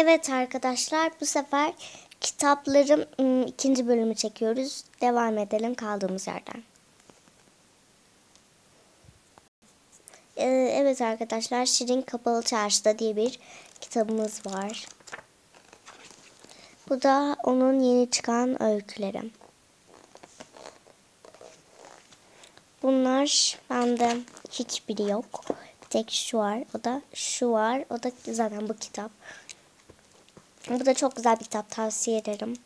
Evet arkadaşlar bu sefer kitapların ım, ikinci bölümü çekiyoruz. Devam edelim kaldığımız yerden. Ee, evet arkadaşlar Şirin Kapalı Çarşıda diye bir kitabımız var. Bu da onun yeni çıkan öyküleri. Bunlar bende hiçbiri yok. Bir tek şu var. O da şu var. O da zaten bu kitap. Bu da çok güzel bir kitap. Tavsiye ederim.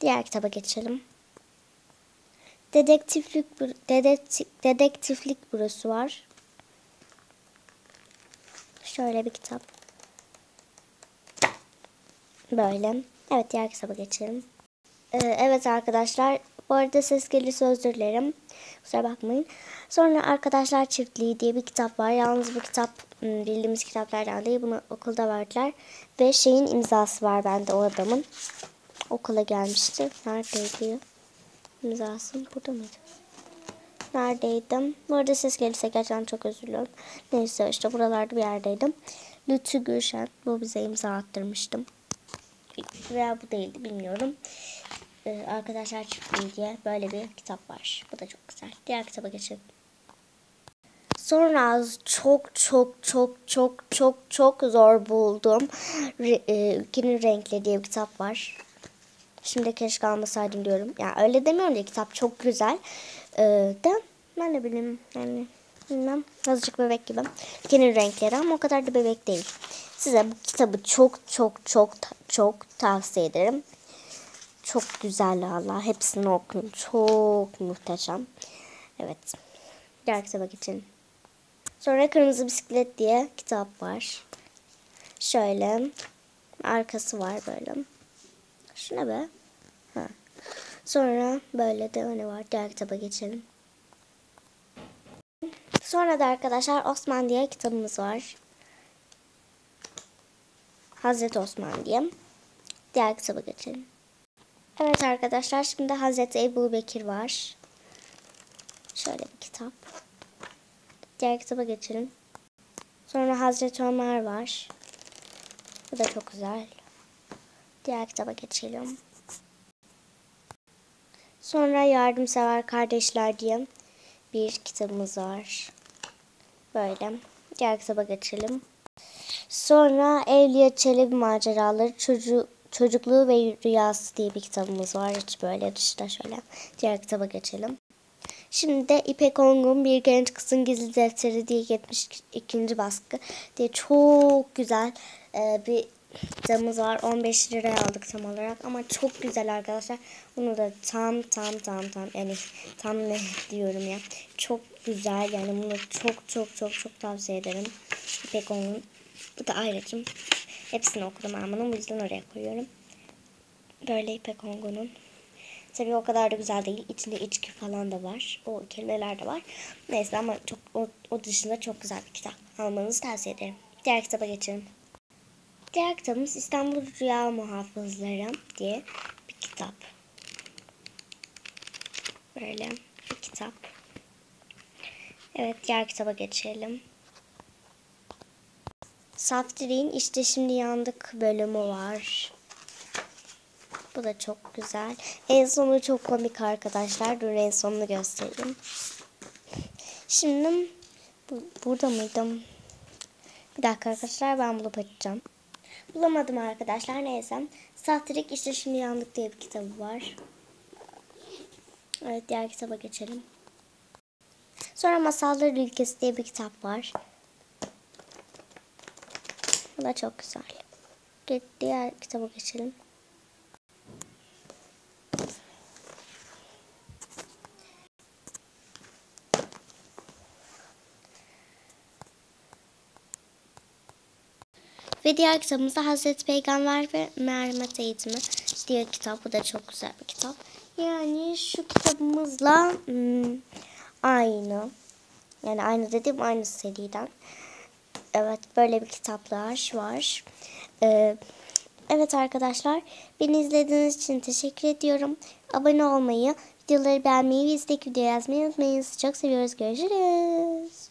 Diğer kitaba geçelim. Dedektiflik dedektif, dedektiflik bürosu var. Şöyle bir kitap. Böyle. Evet diğer kitaba geçelim. Ee, evet arkadaşlar. Bu arada ses gelirse özür dilerim. Kusura bakmayın. Sonra Arkadaşlar Çiftliği diye bir kitap var. Yalnız bu kitap bildiğimiz kitaplardan değil. Bunu okulda verdiler. Ve şeyin imzası var bende o adamın. Okula gelmişti. Neredeydi? İmzası burada mıydı? Neredeydim? Bu arada ses gelirse gerçekten çok özür diliyorum. Neyse işte buralarda bir yerdeydim. Lütfü Gülşen. Bu bize imza attırmıştım. Veya bu değildi bilmiyorum. Ee, Arkadaşlar Çiftliği diye böyle bir kitap var. Bu da çok güzel. Diğer kitaba geçelim. Sonra çok çok çok çok çok çok zor buldum. Re, e, Ülkenin Renkleri diye bir kitap var. Şimdi keşke almasaydım diyorum. Ya yani öyle demiyorum da kitap çok güzel. Ee, de ben ne bileyim yani bilmem azıcık bebek gibi. Ülkenin Renkleri ama o kadar da bebek değil. Size bu kitabı çok çok çok çok tavsiye ederim. Çok güzel valla. Hepsini okuyun. Çok muhteşem. Evet. Diğer kitaba geçelim. Sonra Kırmızı Bisiklet diye kitap var. Şöyle. Arkası var böyle. Şuna be. Ha. Sonra böyle de öne var. Diğer kitaba geçelim. Sonra da arkadaşlar Osman diye kitabımız var. Hazreti Osman diye. Diğer kitaba geçelim. Evet arkadaşlar şimdi Hazreti Ebu Bekir var. Şöyle bir kitap. Diğer kitaba geçelim. Sonra Hazreti Ömer var. Bu da çok güzel. Diğer kitaba geçelim. Sonra Yardımsever Kardeşler diye bir kitabımız var. Böyle. Diğer kitaba geçelim. Sonra Evliya Çelebi Maceraları Çocuğu Çocukluğu ve Rüyası diye bir kitabımız var. Hiç böyle dışta şöyle. Diğer kitaba geçelim. Şimdi de İpek Ongun Bir Genç Kızın Gizli Defteri diye 72. baskı diye çok güzel e, bir kitabımız var. 15 liraya aldık tam olarak ama çok güzel arkadaşlar. Bunu da tam tam tam tam yani tam ne diyorum ya. Çok güzel yani bunu çok çok çok çok tavsiye ederim. İpek Ongun. Bu da ayrıcım. Hepsini okudum bunu. Bu yüzden oraya koyuyorum. Böyle İpek Ongun'un. Tabii o kadar da güzel değil. İçinde içki falan da var. O kelimeler de var. Neyse ama çok o, o dışında çok güzel bir kitap. Almanızı tavsiye ederim. Diğer kitaba geçelim. Diğer kitabımız İstanbul Rüya Muhafızları diye bir kitap. Böyle bir kitap. Evet diğer kitaba geçelim. Saftir'in işte şimdi yandık bölümü var. Bu da çok güzel. En sonu çok komik arkadaşlar. Dur en sonunu göstereyim. Şimdi bu, burada mıydım? Bir dakika arkadaşlar ben bulup açacağım. Bulamadım arkadaşlar neyse. Saftirik işte şimdi yandık diye bir kitabı var. Evet diğer kitaba geçelim. Sonra Masallar Ülkesi diye bir kitap var. Bu da çok güzel. Diğer kitaba geçelim. Ve diğer kitabımız da Hazreti Peygamber ve Merhamet Eğitimi diye kitap. Bu da çok güzel bir kitap. Yani şu kitabımızla hmm, aynı. Yani aynı dediğim aynı seriden. Evet böyle bir kitaplar var. Ee, evet arkadaşlar beni izlediğiniz için teşekkür ediyorum. Abone olmayı, videoları beğenmeyi ve istek video yazmayı unutmayın. Çok seviyoruz. Görüşürüz.